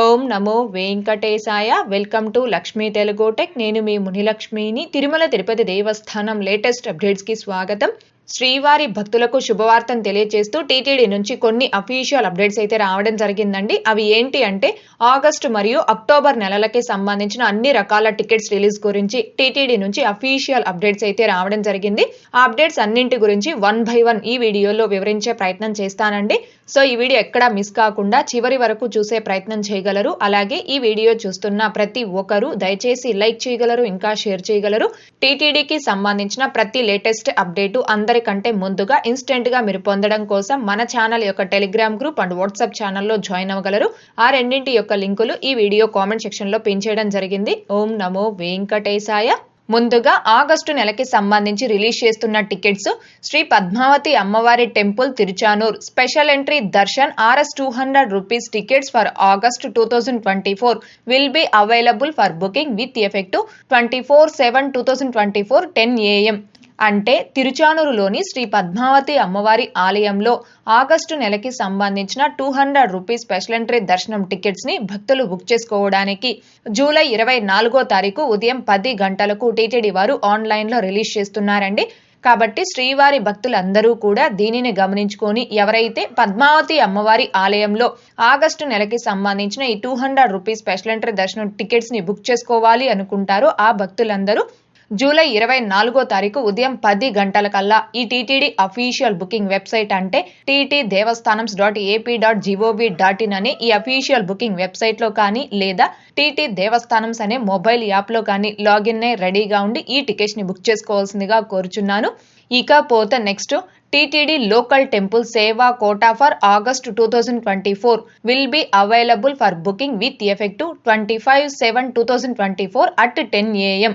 ఓం నమో వెంకటేశాయ. Welcome to Lakshmi Telugu tech. నేను మీ మునిలక్ష్మిని. తిరుమల తిరుపతి దేవస్థానం లేటెస్ట్ అప్డేట్స్కి స్వాగతం. శ్రీవారి భక్తులకు శుభవార్తను తెలియజేస్తూ టీటీడీ నుంచి కొన్ని అఫీషియల్ అప్డేట్స్ అయితే రావడం జరిగిందండి. అవి ఏంటి అంటే ఆగస్టు మరియు అక్టోబర్ నెలలకి సంబంధించిన అన్ని రకాల టికెట్స్ రిలీజ్ గురించి టీటీడీ నుంచి అఫీషియల్ అప్డేట్స్ అయితే రావడం జరిగింది. ఆ అప్డేట్స్ అన్నింటి గురించి వన్ బై వన్ ఈ వీడియోలో వివరించే ప్రయత్నం చేస్తానండి. సో ఈ వీడియో ఎక్కడా మిస్ కాకుండా చివరి వరకు చూసే ప్రయత్నం చేయగలరు. అలాగే ఈ వీడియో చూస్తున్న ప్రతి ఒక్కరూ దయచేసి లైక్ చేయగలరు ఇంకా షేర్ చేయగలరు. టీటీడీకి సంబంధించిన ప్రతి లేటెస్ట్ అప్డేటు అందరికంటే ముందుగా ఇన్స్టెంట్గా మీరు పొందడం కోసం మన ఛానల్ యొక్క టెలిగ్రామ్ గ్రూప్ అండ్ వాట్సాప్ ఛానల్లో జాయిన్ అవ్వగలరు. ఆ రెండింటి యొక్క లింకులు ఈ వీడియో కామెంట్ సెక్షన్లో పిన్ చేయడం జరిగింది. ఓం నమో వెంకటేశాయ. ముందుగా ఆగస్టు నెలకి సంబంధించి రిలీజ్ చేస్తున్న టికెట్స్ శ్రీ పద్మావతి అమ్మవారి temple Tiruchanur. Special entry darshan RS two hundred rupees tickets for August two thousand twenty four. Will be available for booking with effect twenty four seven two thousand twenty four ten AM. అంటే తిరుచానూరులోని శ్రీ పద్మావతి అమ్మవారి ఆలయంలో August నెలకి సంబంధించిన two hundred rupees special entry దర్శనం టికెట్స్ని భక్తులు book చేసుకోవడానికి జూలై ఇరవై నాలుగో తారీఖు ఉదయం పది గంటలకు టీటీడీ వారు ఆన్లైన్లో రిలీజ్ చేస్తున్నారండి. కాబట్టి శ్రీవారి భక్తులందరూ కూడా దీనిని గమనించుకొని ఎవరైతే పద్మావతి అమ్మవారి ఆలయంలో ఆగస్టు నెలకి సంబంధించిన ఈ two hundred rupees special entry దర్శనం టికెట్స్ని బుక్ చేసుకోవాలి అనుకుంటారో ఆ భక్తులందరూ జూలై ఇరవై నాలుగో తారీఖు ఉదయం పది గంటలకల్లా ఈ టీటీడీ అఫీషియల్ బుకింగ్ వెబ్సైట్ అంటే TT Devasthanams dot AP dot GOV dot in అనే ఈ అఫీషియల్ బుకింగ్ వెబ్సైట్లో కానీ లేదా టీటీ దేవస్థానమ్స్ అనే మొబైల్ యాప్లో కానీ లాగిన్ అయి రెడీగా ఉండి ఈ టికెట్స్ని బుక్ చేసుకోవాల్సిందిగా కోరుచున్నాను. ఇకపోతే next TTD local temple seva quota for August two thousand twenty four will be available for booking with effective twenty five seven two thousand twenty four at ten AM.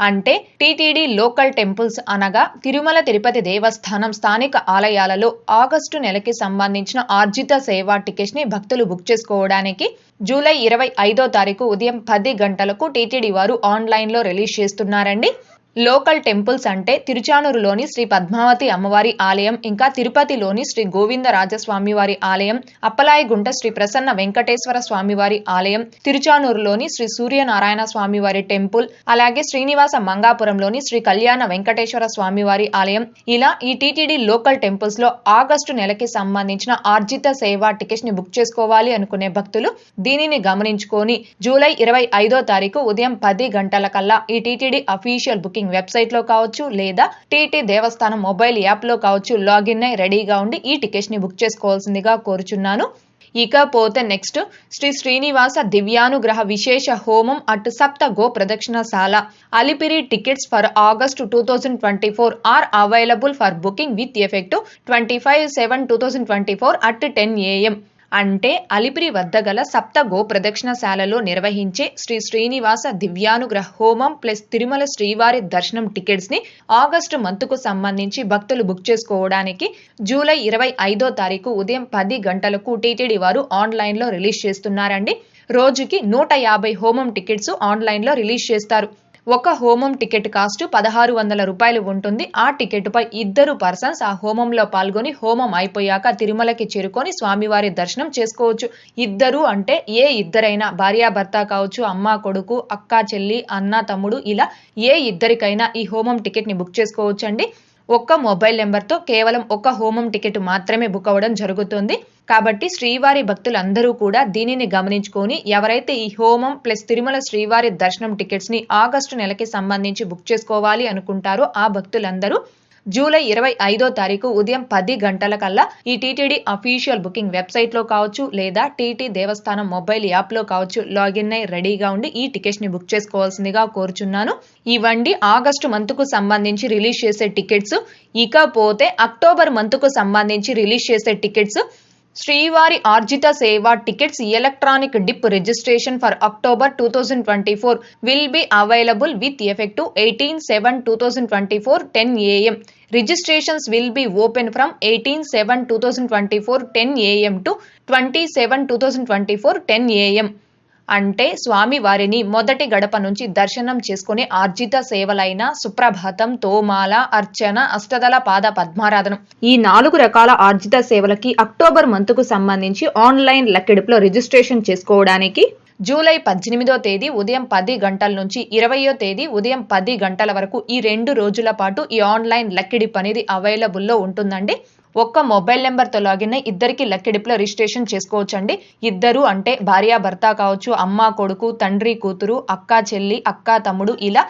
అంటే TTD local temples అనగా తిరుమల తిరుపతి దేవస్థానం స్థానిక ఆలయాలలో August నెలకి సంబంధించిన ఆర్జిత సేవా టికెట్స్ని భక్తులు book చేసుకోవడానికి జూలై ఇరవై ఐదో తారీఖు ఉదయం పది గంటలకు టీటీడీ వారు ఆన్లైన్లో రిలీజ్ చేస్తున్నారండి. లోకల్ టెంపుల్స్ అంటే తిరుచానూరులోని శ్రీ పద్మావతి అమ్మవారి ఆలయం ఇంకా తిరుపతిలోని శ్రీ గోవిందరాజస్వామి వారి ఆలయం అప్పలాయిగుంట శ్రీ ప్రసన్న వెంకటేశ్వర స్వామివారి ఆలయం తిరుచానూరులోని శ్రీ సూర్యనారాయణ స్వామివారి టెంపుల్ అలాగే శ్రీనివాస మంగాపురంలోని శ్రీ కళ్యాణ వెంకటేశ్వర స్వామివారి ఆలయం. ఇలా ఈ టీటీడీ లోకల్ టెంపుల్స్లో ఆగస్టు నెలకి సంబంధించిన ఆర్జిత సేవా టికెట్స్ని బుక్ చేసుకోవాలి అనుకునే భక్తులు దీనిని గమనించుకొని జూలై ఇరవై ఐదో తారీఖు ఉదయం పది గంటల కల్లా ఈ టీటీడీ అఫీషియల్ బుకింగ్ వెబ్సైట్ వెబ్సైట్లో కావచ్చు లేదా టీటీ దేవస్థానం మొబైల్ యాప్లో కావచ్చు లాగిన్ అయి రెడీగా ఉండి ఈ టికెట్స్ని బుక్ చేసుకోవాల్సిందిగా కోరుచున్నాను. ఇకపోతే next Shri Srinivasa దివ్యానుగ్రహ Vishesha Homam at Sapta Go Pradakshinashala Alipiri tickets for August two thousand twenty four are available for booking with effect twenty five seven two thousand twenty four at ten AM అంటే అలిపిరి వద్ద గల సప్త go ప్రదక్షిణశాలలో నిర్వహించే శ్రీ శ్రీనివాస దివ్యానుగ్రహ హోమం plus Tirumala శ్రీవారి దర్శనం టికెట్స్ని August మంత్కు సంబంధించి భక్తులు బుక్ చేసుకోవడానికి జూలై ఇరవై ఐదో తారీఖు ఉదయం పది గంటలకు టీటీడీ వారు ఆన్లైన్లో రిలీజ్ చేస్తున్నారండి. రోజుకి నూట యాభై హోమం టికెట్స్ ఆన్లైన్లో రిలీజ్ చేస్తారు. ఒక హోమం టికెట్ కాస్ట్ పదహారు వందల రూపాయలు ఉంటుంది. ఆ టికెట్పై ఇద్దరు పర్సన్స్ ఆ హోమంలో పాల్గొని హోమం అయిపోయాక తిరుమలకి చేరుకొని స్వామివారి దర్శనం చేసుకోవచ్చు. ఇద్దరు అంటే ఏ ఇద్దరైనా భార్యాభర్త కావచ్చు అమ్మ కొడుకు అక్క చెల్లి అన్న తమ్ముడు ఇలా ఏ ఇద్దరికైనా ఈ హోమం టికెట్ని బుక్ చేసుకోవచ్చు అండి ఒక్క మొబైల్ నెంబర్తో కేవలం ఒక హోమం టికెట్ మాత్రమే బుక్ అవ్వడం జరుగుతుంది. కాబట్టి శ్రీవారి భక్తులందరూ కూడా దీనిని గమనించుకొని ఎవరైతే ఈ హోమం ప్లస్ తిరుమల శ్రీవారి దర్శనం టికెట్స్ని ఆగస్టు నెలకి సంబంధించి బుక్ చేసుకోవాలి అనుకుంటారో ఆ భక్తులందరూ జూలై ఇరవై ఐదో తారీఖు ఉదయం పది గంటల కల్లా ఈ టీటీడీ అఫీషియల్ బుకింగ్ వెబ్సైట్లో కావచ్చు లేదా టీటీ దేవస్థానం మొబైల్ యాప్లో కావచ్చు లాగిన్ అయి రెడీగా ఉండి ఈ టికెట్స్ని బుక్ చేసుకోవాల్సిందిగా కోరుచున్నాను. ఇవండి ఆగస్టు మంత్కు సంబంధించి రిలీజ్ చేసే టికెట్స్ ఇకపోతే అక్టోబర్ మంత్కు సంబంధించి రిలీజ్ చేసే tickets Srivari Arjitha seva tickets electronic dip registration for October two thousand twenty four will be available with effective eighteen seven two thousand twenty four ten AM. Registrations will be open from eighteen seven two thousand twenty four ten AM to twenty seven two thousand twenty four ten AM. అంటే స్వామి వారిని మొదటి గడప నుంచి దర్శనం చేసుకుని ఆర్జిత సేవలైన సుప్రభాతం తోమాల అర్చన అష్టదళ పాద పద్మారాధనం. ఈ నాలుగు రకాల ఆర్జిత సేవలకి అక్టోబర్ మంత్కు సంబంధించి ఆన్లైన్ లెక్కెడుపులో రిజిస్ట్రేషన్ చేసుకోవడానికి జూలై పద్దెనిమిదో తేదీ ఉదయం పది గంటల నుంచి ఇరవయో తేదీ ఉదయం పది గంటల వరకు ఈ రెండు రోజుల పాటు ఈ ఆన్లైన్ లెక్కిడిప్ అనేది అవైలబుల్లో ఉంటుందండి. ఒక్క మొబైల్ నెంబర్తో లాగిన్ అయి ఇద్దరికి లక్కిడిప్లో రిజిస్ట్రేషన్ చేసుకోవచ్చండి. ఇద్దరు అంటే భార్య భర్త కావచ్చు అమ్మ కొడుకు తండ్రి కూతురు అక్క చెల్లి అక్క తమ్ముడు ఇలా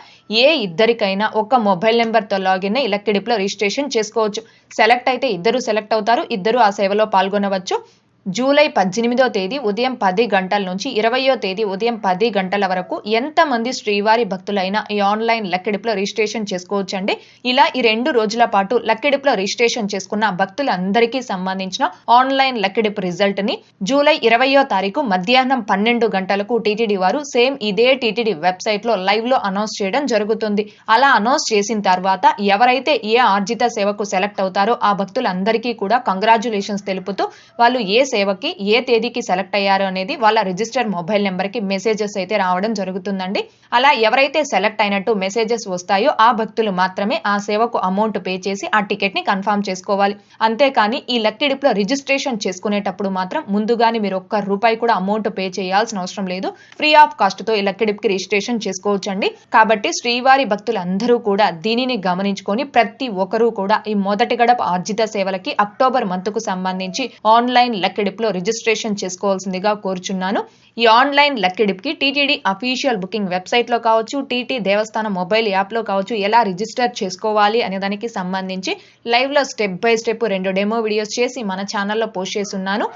ఏ ఇద్దరికైనా ఒక మొబైల్ నెంబర్తో లాగిన్ అయి లక్కిడిప్లో రిజిస్ట్రేషన్ చేసుకోవచ్చు. సెలెక్ట్ అయితే ఇద్దరు సెలెక్ట్ అవుతారు. ఇద్దరు ఆ సేవలో పాల్గొనవచ్చు. జూలై పద్దెనిమిదో తేదీ ఉదయం పది గంటల నుంచి ఇరవయో తేదీ ఉదయం పది గంటల వరకు ఎంతమంది శ్రీవారి భక్తులైనా ఈ ఆన్లైన్ లక్కెడిపులో రిజిస్ట్రేషన్ చేసుకోవచ్చండి. ఇలా ఈ రెండు రోజుల పాటు లక్కెడిపులో రిజిస్ట్రేషన్ చేసుకున్న భక్తులందరికీ సంబంధించిన ఆన్లైన్ లక్కెడిపు రిజల్ట్ని జూలై ఇరవయో తారీఖు మధ్యాహ్నం పన్నెండు గంటలకు టీటీడీ వారు సేమ్ ఇదే టీటీడీ వెబ్సైట్లో లైవ్లో అనౌన్స్ చేయడం జరుగుతుంది. అలా అనౌన్స్ చేసిన తర్వాత ఎవరైతే ఏ ఆర్జిత సేవకు సెలెక్ట్ అవుతారో ఆ భక్తులందరికీ కూడా కంగ్రాచులేషన్స్ తెలుపుతూ వాళ్ళు ఏ సేవకి ఏ తేదీకి సెలెక్ట్ అయ్యారు అనేది వాళ్ళ రిజిస్టర్ మొబైల్ నెంబర్కి మెసేజెస్ అయితే రావడం జరుగుతుందండి. అలా ఎవరైతే సెలెక్ట్ అయినట్టు మెసేజెస్ వస్తాయో ఆ భక్తులు మాత్రమే ఆ సేవకు అమౌంట్ పే చేసి ఆ టికెట్ని కన్ఫర్మ్ చేసుకోవాలి. అంతేకాని ఈ లక్కిడిప్లో రిజిస్ట్రేషన్ చేసుకునేటప్పుడు మాత్రం ముందుగానే మీరు ఒక్క రూపాయి కూడా అమౌంట్ పే చేయాల్సిన అవసరం లేదు. ఫ్రీ ఆఫ్ కాస్ట్తో ఈ లక్కిడిప్కి రిజిస్ట్రేషన్ చేసుకోవచ్చండి. కాబట్టి శ్రీవారి భక్తులందరూ కూడా దీనిని గమనించుకొని ప్రతి ఒక్కరూ కూడా ఈ మొదటి గడప ఆర్జిత సేవలకి అక్టోబర్ మంత్కు సంబంధించి ఆన్లైన్ లక్కెడిప్లో రిజిస్ట్రేషన్ చేసుకోవాల్సిందిగా కోరుచున్నాను. ఈ ఆన్లైన్ లక్కెడిప్కి టీటీడీ అఫీషియల్ బుకింగ్ వెబ్సైట్లో కావచ్చు టీటీ దేవస్థానం మొబైల్ యాప్లో కావచ్చు ఎలా రిజిస్టర్ చేసుకోవాలి అనే దానికి సంబంధించి లైవ్లో స్టెప్ బై స్టెప్ రెండు డెమో వీడియోస్ చేసి మన ఛానల్లో పోస్ట్ చేస్తున్నాను.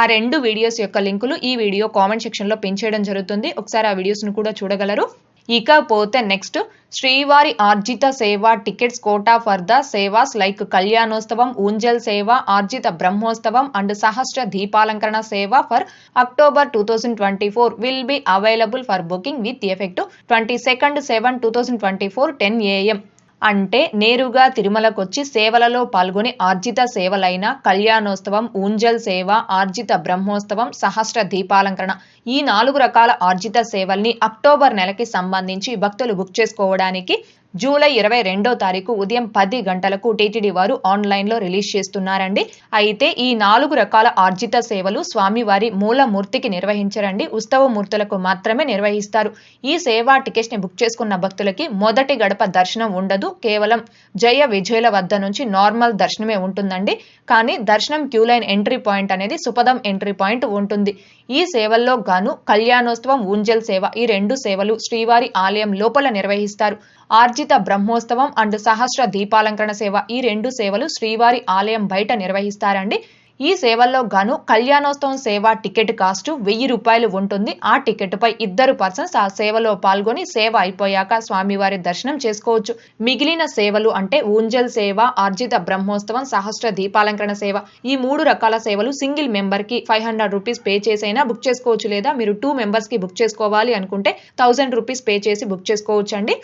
ఆ రెండు వీడియోస్ యొక్క లింకులు ఈ వీడియో కామెంట్ సెక్షన్లో పెంచేయడం జరుగుతుంది. ఒకసారి ఆ వీడియోస్ను కూడా చూడగలరు. ఇకపోతే next Srivari Arjitha seva tickets quota for the sevas like Kalyanotsavam Unjal seva Arjitha Brahmotsavam and Sahasra Deepalankarana seva for October two thousand twenty four will be available for booking with effect twenty second seven two thousand twenty four ten AM అంటే నేరుగా తిరుమలకొచ్చి సేవలలో పాల్గొని ఆర్జిత సేవలైన కళ్యాణోత్సవం ఊంజల్ సేవ ఆర్జిత బ్రహ్మోత్సవం సహస్ర దీపాలంకరణ ఈ నాలుగు రకాల ఆర్జిత సేవల్ని అక్టోబర్ నెలకి సంబంధించి భక్తులు బుక్ చేసుకోవడానికి జూలై ఇరవై రెండో తారీఖు ఉదయం పది గంటలకు టీటీడీ వారు ఆన్లైన్లో రిలీజ్ చేస్తున్నారండి. అయితే ఈ నాలుగు రకాల ఆర్జిత సేవలు స్వామివారి మూలమూర్తికి నిర్వహించరండి. ఉత్సవ మూర్తులకు మాత్రమే నిర్వహిస్తారు. ఈ సేవా టికెట్స్ని బుక్ చేసుకున్న భక్తులకి మొదటి గడప దర్శనం ఉండదు. కేవలం జయ విజయుల వద్ద నుంచి నార్మల్ దర్శనమే ఉంటుందండి. కానీ దర్శనం క్యూ లైన్ ఎంట్రీ పాయింట్ అనేది సుపదం ఎంట్రీ పాయింట్ ఉంటుంది. ఈ సేవల్లో గాను కళ్యాణోత్సవం ఊంజల్ సేవ ఈ రెండు సేవలు శ్రీవారి ఆలయం లోపల నిర్వహిస్తారు. ఆర్జిత బ్రహ్మోత్సవం అండ్ సహస్ర దీపాలంకరణ సేవ ఈ రెండు సేవలు శ్రీవారి ఆలయం బయట నిర్వహిస్తారండి. ఈ సేవల్లో గాను కళ్యాణోత్సవం సేవ టికెట్ కాస్ట్ వెయ్యి రూపాయలు ఉంటుంది. ఆ టికెట్పై ఇద్దరు పర్సన్స్ ఆ సేవలో పాల్గొని సేవ అయిపోయాక స్వామివారి దర్శనం చేసుకోవచ్చు. మిగిలిన సేవలు అంటే ఊంజల్ సేవ ఆర్జిత బ్రహ్మోత్సవం సహస్ర దీపాలంకరణ సేవ ఈ మూడు రకాల సేవలు సింగిల్ మెంబర్కి ఫైవ్ హండ్రెడ్ రూపీస్ పే చేసైనా బుక్ చేసుకోవచ్చు లేదా మీరు టూ మెంబర్స్కి బుక్ చేసుకోవాలి అనుకుంటే థౌసండ్ రూపీస్ పే చేసి బుక్ చేసుకోవచ్చు అండి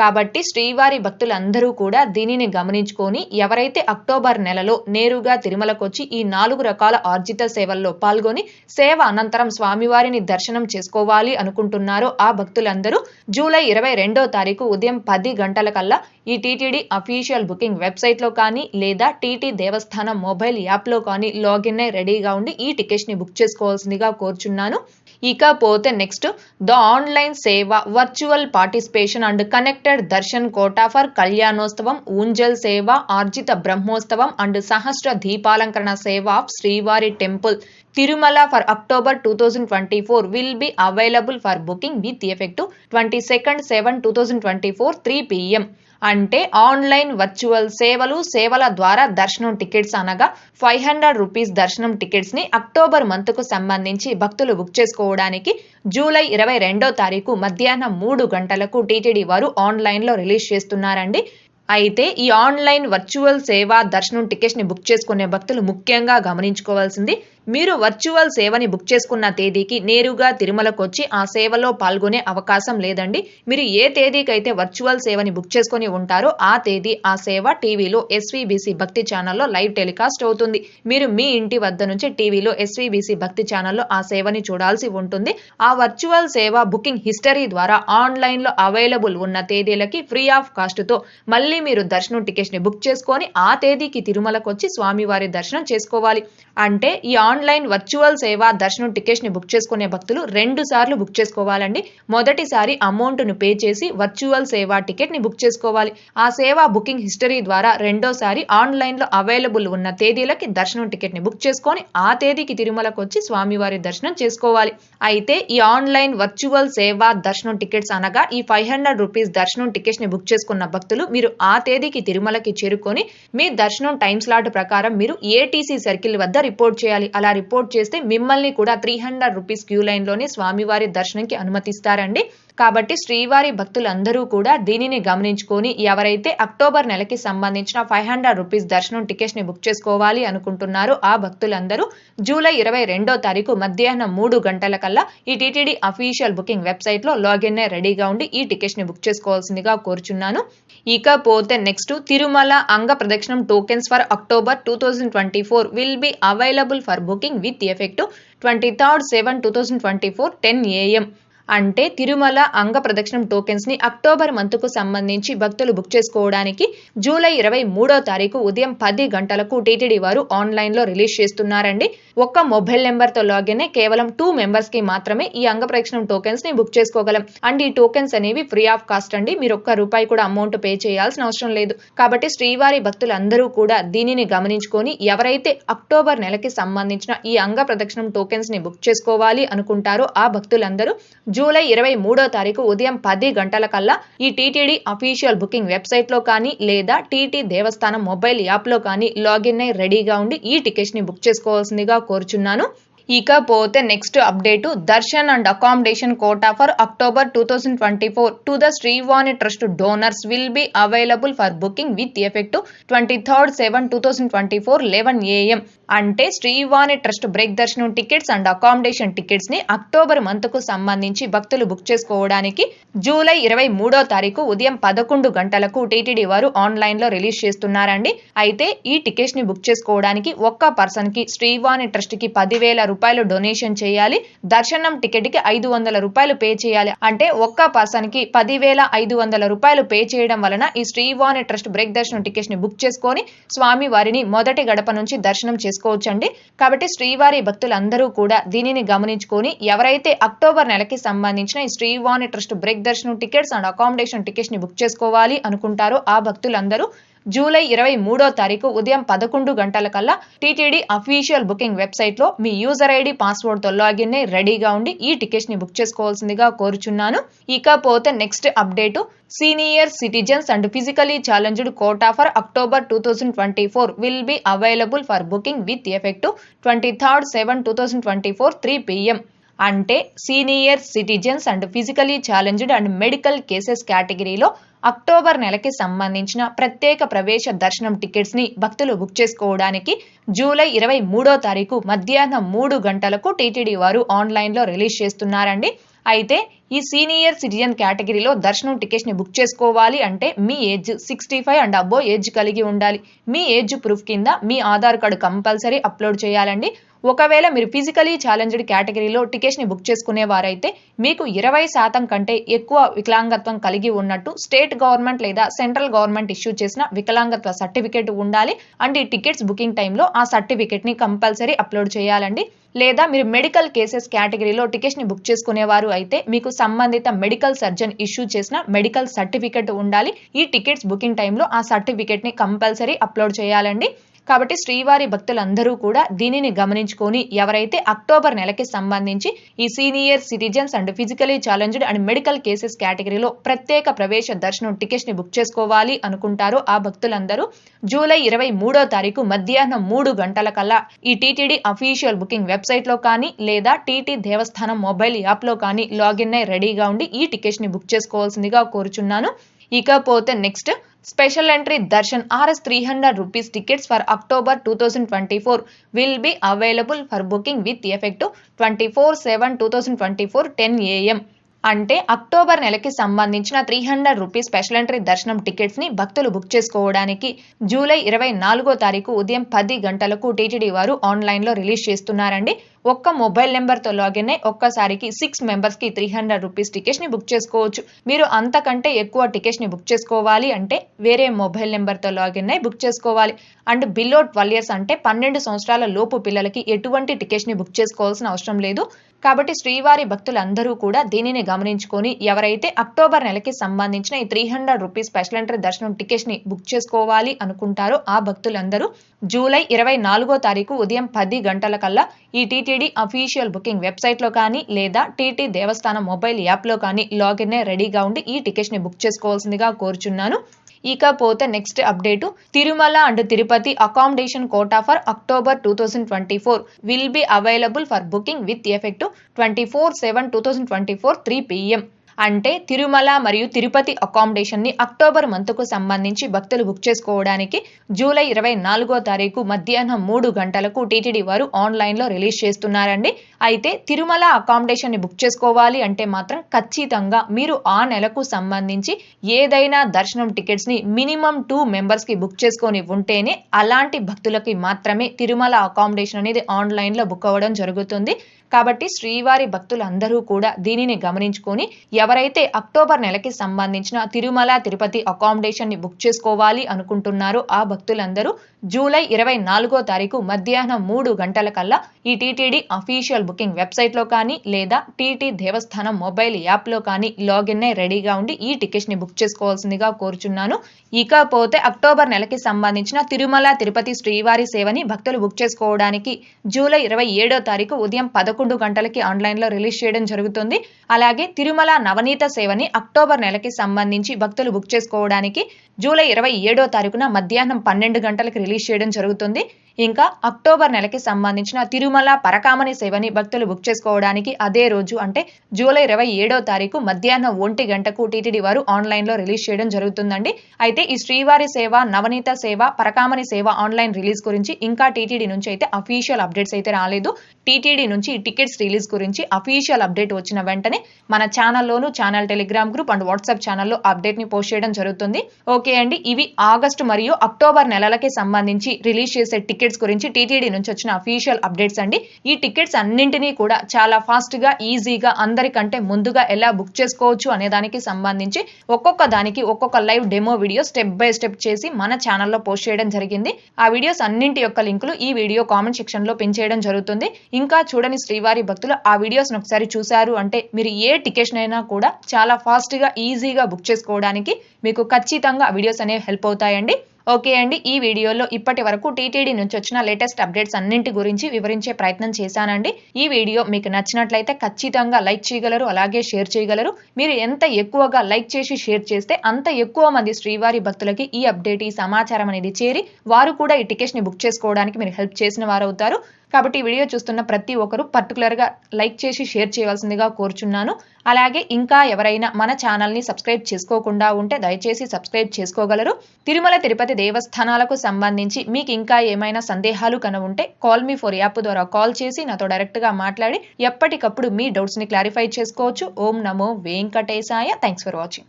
కాబట్టి శ్రీవారి భక్తులందరూ కూడా దీనిని గమనించుకొని ఎవరైతే అక్టోబర్ నెలలో నేరుగా తిరుమలకొచ్చి ఈ నాలుగు రకాల ఆర్జిత సేవల్లో పాల్గొని సేవ అనంతరం స్వామివారిని దర్శనం చేసుకోవాలి అనుకుంటున్నారో ఆ భక్తులందరూ జూలై ఇరవై రెండో తారీఖు ఉదయం పది గంటల కల్లా ఈ టీటీడీ అఫీషియల్ బుకింగ్ వెబ్సైట్లో కానీ లేదా టీటీ దేవస్థానం మొబైల్ యాప్లో కానీ లాగిన్ అయి రెడీగా ఉండి ఈ టికెట్స్ని బుక్ చేసుకోవాల్సిందిగా కోరుచున్నాను. ఇకపోతే next the online seva virtual participation and connected darshan quota for Kalyanotsavam Unjal seva ఆర్జిత Brahmotsavam and Sahasra Deepalankarana seva of Srivari temple Tirumala for October two thousand twenty four will be available for booking with effect twenty second seven two thousand twenty four three PM అంటే online virtual సేవలు సేవల ద్వారా దర్శనం tickets అనగా five hundred rupees దర్శనం టికెట్స్ని October మంత్కు సంబంధించి భక్తులు బుక్ చేసుకోవడానికి జూలై ఇరవై రెండో తారీఖు మధ్యాహ్నం మూడు గంటలకు టీటీడీ వారు ఆన్లైన్లో రిలీజ్ చేస్తున్నారండి. అయితే ఈ ఆన్లైన్ వర్చువల్ సేవ దర్శనం టికెట్స్ని బుక్ చేసుకునే భక్తులు ముఖ్యంగా గమనించుకోవాల్సింది మీరు వర్చువల్ సేవని బుక్ చేసుకున్న తేదీకి నేరుగా తిరుమలకు వచ్చి ఆ సేవలో పాల్గొనే అవకాశం లేదండి. మీరు ఏ తేదీకైతే వర్చువల్ సేవని బుక్ చేసుకుని ఉంటారో ఆ తేదీ ఆ సేవ టీవీలో ఎస్వీబీసీ భక్తి ఛానల్లో లైవ్ టెలికాస్ట్ అవుతుంది. మీరు మీ ఇంటి వద్ద నుంచి టీవీలో ఎస్వీబీసీ భక్తి ఛానల్లో ఆ సేవని చూడాల్సి ఉంటుంది. ఆ వర్చువల్ సేవ బుకింగ్ హిస్టరీ ద్వారా ఆన్లైన్లో అవైలబుల్ ఉన్న తేదీలకి ఫ్రీ ఆఫ్ కాస్ట్తో మళ్ళీ మీరు దర్శనం టికెట్స్ని బుక్ చేసుకొని ఆ తేదీకి తిరుమలకు వచ్చి స్వామివారి దర్శనం చేసుకోవాలి. అంటే ఈ ఆన్లైన్ ఆన్లైన్ వర్చువల్ సేవ దర్శనం టికెట్స్ని బుక్ చేసుకునే భక్తులు రెండు సార్లు బుక్ చేసుకోవాలండి. మొదటిసారి అమౌంట్ను పే చేసి వర్చువల్ సేవ టికెట్ని బుక్ చేసుకోవాలి. ఆ సేవా బుకింగ్ హిస్టరీ ద్వారా రెండోసారి ఆన్లైన్లో అవైలబుల్ ఉన్న తేదీలకి దర్శనం టికెట్ని బుక్ చేసుకొని ఆ తేదీకి తిరుమలకు వచ్చి స్వామివారి దర్శనం చేసుకోవాలి. అయితే ఈ ఆన్లైన్ వర్చువల్ సేవ దర్శనం టికెట్స్ అనగా ఈ ఫైవ్ హండ్రెడ్ రూపీస్ దర్శనం టికెట్స్ని బుక్ చేసుకున్న భక్తులు మీరు ఆ తేదీకి తిరుమలకి చేరుకొని మీ దర్శనం టైం స్లాట్ ప్రకారం మీరు ఏటీసీ సర్కిల్ వద్ద రిపోర్ట్ చేయాలి. అలా రిపోర్ట్ చేస్తే మిమ్మల్ని కూడా త్రీ హండ్రెడ్ రూపీస్ క్యూ లైన్లోనే స్వామివారి దర్శనంకి అనుమతిస్తారండి. కాబట్టి శ్రీవారి భక్తులందరూ కూడా దీనిని గమనించుకొని ఎవరైతే అక్టోబర్ నెలకి సంబంధించిన ఫైవ్ హండ్రెడ్ రూపీస్ దర్శనం టికెట్స్ని బుక్ చేసుకోవాలి అనుకుంటున్నారో ఆ భక్తులందరూ జూలై ఇరవై రెండో తారీఖు మధ్యాహ్నం మూడు గంటల కల్లా ఈ టీటీడీ అఫీషియల్ బుకింగ్ వెబ్సైట్లో లాగిన్ లాగిన్ రెడీగా ఉండి ఈ టికెట్స్ని బుక్ చేసుకోవాల్సిందిగా కోరుచున్నాను. ఇకపోతే next Tirumala Anga Pradakshinam tokens for October two thousand twenty four will be available for booking with effect twenty third seven two thousand twenty four ten AM అంటే తిరుమల అంగ ప్రదక్షిణం టోకెన్స్ని అక్టోబర్ మంత్కు సంబంధించి భక్తులు బుక్ చేసుకోవడానికి జూలై ఇరవై మూడో తారీఖు ఉదయం పది గంటలకు టీటీడీ వారు ఆన్లైన్లో రిలీజ్ చేస్తున్నారండి. ఒక్క మొబైల్ నెంబర్తో లాగిన్ లాగిన్ కేవలం టూ మెంబర్స్కి మాత్రమే ఈ అంగ టోకెన్స్ని బుక్ చేసుకోగలం. అండ్ ఈ టోకెన్స్ అనేవి ఫ్రీ ఆఫ్ కాస్ట్ అండి. మీరు ఒక్క రూపాయి కూడా అమౌంట్ పే చేయాల్సిన అవసరం లేదు. కాబట్టి శ్రీవారి భక్తులందరూ కూడా దీనిని గమనించుకొని ఎవరైతే అక్టోబర్ నెలకి సంబంధించిన ఈ అంగ ప్రదక్షిణం టోకెన్స్ని బుక్ చేసుకోవాలి అనుకుంటారో ఆ భక్తులందరూ జూలై ఇరవై మూడో తారీఖు ఉదయం పది గంటల కల్లా ఈ టీటీడీ అఫీషియల్ బుకింగ్ వెబ్సైట్లో కానీ లేదా టీటీ దేవస్థానం మొబైల్ యాప్లో కానీ లాగిన్ అయి రెడీగా ఉండి ఈ టికెట్స్ని బుక్ చేసుకోవాల్సిందిగా కోరుచున్నాను. ఇకపోతే next update darshan and accommodation quota for October two thousand twenty four to the Srivani trust donors will be available for booking with effect twenty third seven two thousand twenty four eleven AM అంటే Srivani trust break దర్శనం tickets and accommodation టికెట్స్ని October మంత్కు సంబంధించి భక్తులు book చేసుకోవడానికి July ఇరవై మూడో తారీఖు ఉదయం పదకొండు గంటలకు టీటీడీ వారు ఆన్లైన్లో రిలీజ్ చేస్తున్నారండి. అయితే ఈ టికెట్స్ని బుక్ చేసుకోవడానికి ఒక్క పర్సన్కి శ్రీవాణి ట్రస్ట్కి పదివేల రూపాయలు డొనేషన్ చేయాలి. దర్శనం టికెట్కి ఐదు వందల రూపాయలు పే చేయాలి. అంటే ఒక్క పర్సన్కి పదివేల ఐదు వందల రూపాయలు పే చేయడం వలన ఈ శ్రీవాణి ట్రస్ట్ బ్రేక్ దర్శనం టికెట్ని బుక్ చేసుకొని స్వామి వారిని మొదటి గడప నుంచి దర్శనం చేసుకోవచ్చండి. కాబట్టి శ్రీవారి భక్తులందరూ కూడా దీనిని గమనించుకొని ఎవరైతే అక్టోబర్ నెలకి సంబంధించిన ఈ శ్రీవాణి ట్రస్ట్ బ్రేక్ దర్శనం టికెట్స్ అండ్ అకామిడేషన్ టికెట్స్ని బుక్ చేసుకోవాలి అనుకుంటారో ఆ భక్తులందరూ జూలై ఇరవై మూడో తారీఖు ఉదయం పదకొండు గంటల కల్లా టీటీడీ అఫీషియల్ బుకింగ్ వెబ్సైట్లో మీ యూజర్ ఐడి పాస్వర్డ్తో లాగిన్ రెడీగా ఉండి ఈ టికెట్స్ని బుక్ చేసుకోవాల్సిందిగా కోరుచున్నాను. ఇకపోతే next update. Senior citizens and physically challenged quota for October two thousand twenty four will be available for booking with effect twenty third seven two thousand twenty four three PM. అంటే senior citizens and physically challenged and medical cases కేటగిరీలో October నెలకి సంబంధించిన ప్రత్యేక ప్రవేశ దర్శనం టికెట్స్ని భక్తులు book చేసుకోవడానికి జూలై ఇరవై మూడో తారీఖు మధ్యాహ్నం మూడు గంటలకు టీటీడీ వారు ఆన్లైన్లో రిలీజ్ చేస్తున్నారండి. అయితే ఈ సీనియర్ సిటిజన్ కేటగిరీలో దర్శనం టికెట్స్ని బుక్ చేసుకోవాలి అంటే మీ ఏజ్ సిక్స్టీ ఫైవ్ అండ్ అబ్బో ఏజ్ కలిగి ఉండాలి. మీ ఏజ్ ప్రూఫ్ కింద మీ ఆధార్ కార్డు కంపల్సరీ అప్లోడ్ చేయాలండి. ఒకవేళ మీరు ఫిజికలీ ఛాలెంజ్డ్ కేటగిరీలో టికెట్స్ని బుక్ చేసుకునే వారైతే మీకు ఇరవై శాతం కంటే ఎక్కువ వికలాంగత్వం కలిగి ఉన్నట్టు స్టేట్ గవర్నమెంట్ లేదా సెంట్రల్ గవర్నమెంట్ ఇష్యూ చేసిన వికలాంగత్వ సర్టిఫికేట్ ఉండాలి. అండ్ ఈ టికెట్స్ బుకింగ్ టైంలో ఆ సర్టిఫికేట్ని కంపల్సరీ అప్లోడ్ చేయాలండి. లేదా మీరు మెడికల్ కేసెస్ కేటగిరీలో టికెట్స్ని బుక్ చేసుకునేవారు అయితే మీకు సంబంధిత మెడికల్ సర్జన్ ఇష్యూ చేసిన మెడికల్ సర్టిఫికేట్ ఉండాలి. ఈ టికెట్స్ బుకింగ్ టైంలో ఆ సర్టిఫికేట్ని కంపల్సరీ అప్లోడ్ చేయాలండి. కాబట్టి శ్రీవారి భక్తులందరూ కూడా దీనిని గమనించుకొని ఎవరైతే అక్టోబర్ నెలకి సంబంధించి ఈ senior citizens and physically challenged and medical cases కేటగిరీలో ప్రత్యేక ప్రవేశ దర్శనం టికెట్స్ని బుక్ చేసుకోవాలి అనుకుంటారో ఆ భక్తులందరూ జూలై ఇరవై మూడో తారీఖు మధ్యాహ్నం మూడు గంటల కల్లా ఈ టీటీడీ అఫీషియల్ బుకింగ్ వెబ్సైట్లో కానీ లేదా టీటీ దేవస్థానం మొబైల్ యాప్లో కానీ లాగిన్ అయి రెడీగా ఉండి ఈ టికెట్స్ని బుక్ చేసుకోవాల్సిందిగా కోరుచున్నాను. ఇకపోతే next special entry darshan RS three hundred rupees tickets for October two thousand twenty four will be available for booking with effect twenty four seven two thousand twenty four ten AM అంటే October నెలకి సంబంధించిన three hundred rupees special entry దర్శనం టికెట్స్ని భక్తులు book చేసుకోవడానికి July ఇరవై నాలుగో తారీఖు ఉదయం పది గంటలకు టీటీడీ వారు ఆన్లైన్లో రిలీజ్ చేస్తున్నారండి. ఒక్క మొబైల్ నెంబర్తో లాగిన్ అయి ఒక్కసారికి సిక్స్ మెంబర్స్కి త్రీ హండ్రెడ్ రూపీస్ టికెట్స్ని బుక్ చేసుకోవచ్చు. మీరు అంతకంటే ఎక్కువ టికెట్స్ని బుక్ చేసుకోవాలి అంటే వేరే మొబైల్ నెంబర్తో లాగిన్ అయి బుక్ చేసుకోవాలి. అండ్ బిలో ట్వెల్వ్ ఇయర్స్ అంటే పన్నెండు సంవత్సరాల లోపు పిల్లలకి ఎటువంటి టికెట్స్ని బుక్ చేసుకోవాల్సిన అవసరం లేదు. కాబట్టి శ్రీవారి భక్తులందరూ కూడా దీనిని గమనించుకొని ఎవరైతే అక్టోబర్ నెలకి సంబంధించిన ఈ three hundred rupees special entry దర్శనం టికెట్స్ని బుక్ చేసుకోవాలి అనుకుంటారో ఆ భక్తులందరూ జూలై ఇరవై నాలుగో తారీఖు ఉదయం పది గంటల కల్లా ఈ టీటీడీ అఫీషియల్ బుకింగ్ వెబ్సైట్లో కానీ లేదా టీటీ దేవస్థానం మొబైల్ యాప్లో కానీ లాగిన్ రెడీగా ఉండి ఈ టికెట్స్ని బుక్ చేసుకోవాల్సిందిగా కోరుచున్నాను. ఇకపోతే next update Tirumala and Tirupati accommodation quota for October two thousand twenty four will be available for booking with effect twenty four seven two thousand twenty four three PM అంటే తిరుమల మరియు Tirupati అకామిడేషన్ని October మంత్కు సంబంధించి భక్తులు book చేసుకోవడానికి July ఇరవై నాలుగో తారీఖు మధ్యాహ్నం మూడు గంటలకు టీటీడీ వారు ఆన్లైన్లో రిలీజ్ చేస్తున్నారండి. అయితే తిరుమల అకామిడేషన్ని బుక్ చేసుకోవాలి అంటే మాత్రం ఖచ్చితంగా మీరు ఆ నెలకు సంబంధించి ఏదైనా దర్శనం టికెట్స్ని మినిమం టూ మెంబర్స్కి బుక్ చేసుకొని ఉంటేనే అలాంటి భక్తులకి మాత్రమే తిరుమల అకామిడేషన్ అనేది ఆన్లైన్లో బుక్ అవ్వడం జరుగుతుంది. కాబట్టి శ్రీవారి భక్తులందరూ కూడా దీనిని గమనించుకొని ఎవరైతే అక్టోబర్ నెలకి సంబంధించిన తిరుమల తిరుపతి అకామిడేషన్ని బుక్ చేసుకోవాలి అనుకుంటున్నారో ఆ భక్తులందరూ జూలై ఇరవై నాలుగో తారీఖు మధ్యాహ్నం మూడు గంటల కల్లా ఈ టీటీడీ అఫీషియల్ బుకింగ్ వెబ్సైట్లో కానీ లేదా టీటీ దేవస్థానం మొబైల్ యాప్లో కానీ లాగిన్ అయి రెడీగా ఉండి ఈ టికెట్స్ని బుక్ చేసుకోవాల్సిందిగా కోరుచున్నాను. ఇకపోతే అక్టోబర్ నెలకి సంబంధించిన తిరుమల తిరుపతి శ్రీవారి సేవని భక్తులు బుక్ చేసుకోవడానికి జూలై ఇరవై ఏడో తారీఖు ఉదయం పదకొండు గంటలకి ఆన్లైన్లో రిలీజ్ చేయడం జరుగుతుంది. అలాగే తిరుమల నవనీత సేవని అక్టోబర్ నెలకి సంబంధించి భక్తులు బుక్ చేసుకోవడానికి జూలై ఇరవై ఏడో తారీఖున మధ్యాహ్నం పన్నెండు గంటలకు రిలీజ్ చేయడం జరుగుతుంది. ఇంకా అక్టోబర్ నెలకి సంబంధించిన తిరుమల పరకామణి సేవని భక్తులు బుక్ చేసుకోవడానికి అదే రోజు అంటే జూలై ఇరవై ఏడో తారీఖు మధ్యాహ్నం ఒంటి గంటకు టీటీడీ వారు ఆన్లైన్లో రిలీజ్ చేయడం జరుగుతుందండి. అయితే ఈ శ్రీవారి సేవ నవనీత సేవ పరకామణి సేవ ఆన్లైన్ రిలీజ్ గురించి ఇంకా టీటీడీ నుంచి అయితే అఫీషియల్ అప్డేట్స్ అయితే రాలేదు. టీటీడీ నుంచి టికెట్స్ రిలీజ్ గురించి అఫీషియల్ అప్డేట్ వచ్చిన వెంటనే మన ఛానల్లోను channel Telegram group and WhatsApp ఛానల్లో అప్డేట్ని పోస్ట్ చేయడం జరుగుతుంది. ఓకే ఓకే అండి. ఇవి ఆగస్టు మరియు అక్టోబర్ నెలలకి సంబంధించి రిలీజ్ చేసే టికెట్స్ గురించి టీటీడీ నుంచి వచ్చిన అఫీషియల్ అప్డేట్స్ అండి. ఈ టికెట్స్ అన్నింటినీ కూడా చాలా ఫాస్ట్గా ఈజీగా అందరికంటే ముందుగా ఎలా బుక్ చేసుకోవచ్చు అనే దానికి సంబంధించి ఒక్కొక్క దానికి ఒక్కొక్క live demo video step by step చేసి మన ఛానల్లో పోస్ట్ చేయడం జరిగింది. ఆ వీడియోస్ అన్నింటి యొక్క లింకులు ఈ వీడియో కామెంట్ సెక్షన్లో పిన్ చేయడం జరుగుతుంది. ఇంకా చూడని శ్రీవారి భక్తులు ఆ వీడియోస్ని ఒకసారి చూశారు అంటే మీరు ఏ టికెట్స్ అయినా కూడా చాలా ఫాస్ట్గా ఈజీగా బుక్ చేసుకోవడానికి మీకు ఖచ్చితంగా వీడియోస్ అనేవి హెల్ప్ అవుతాయండి. ఓకే అండి ఈ వీడియోలో ఇప్పటి వరకు టీటీడీ నుంచి వచ్చిన లేటెస్ట్ అప్డేట్స్ అన్నింటి గురించి వివరించే ప్రయత్నం చేశానండి. ఈ వీడియో మీకు నచ్చినట్లయితే ఖచ్చితంగా లైక్ చేయగలరు అలాగే షేర్ చేయగలరు. మీరు ఎంత ఎక్కువగా లైక్ చేసి షేర్ చేస్తే అంత ఎక్కువ మంది శ్రీవారి భక్తులకి ఈ అప్డేట్ ఈ సమాచారం అనేది చేరి వారు కూడా ఈ టికెట్స్ని బుక్ చేసుకోవడానికి మీరు హెల్ప్ చేసిన వారు అవుతారు కాబట్టి ఈ వీడియో చూస్తున్న ప్రతి ఒక్కరు పర్టికులర్గా లైక్ చేసి షేర్ చేయవలసిందిగా కోరుచున్నాను. అలాగే ఇంకా ఎవరైనా మన ఛానల్ని సబ్స్క్రైబ్ చేసుకోకుండా ఉంటే దయచేసి సబ్స్క్రైబ్ చేసుకోగలరు. తిరుమల తిరుపతి దేవస్థానాలకు సంబంధించి మీకు ఇంకా ఏమైనా సందేహాలు కన ఉంటే కాల్ మీ ఫోర్ యాప్ ద్వారా కాల్ చేసి నాతో డైరెక్ట్గా మాట్లాడి ఎప్పటికప్పుడు మీ డౌట్స్ని క్లారిఫై చేసుకోవచ్చు. ఓం నమో వెంకటేశాయ. Thanks for watching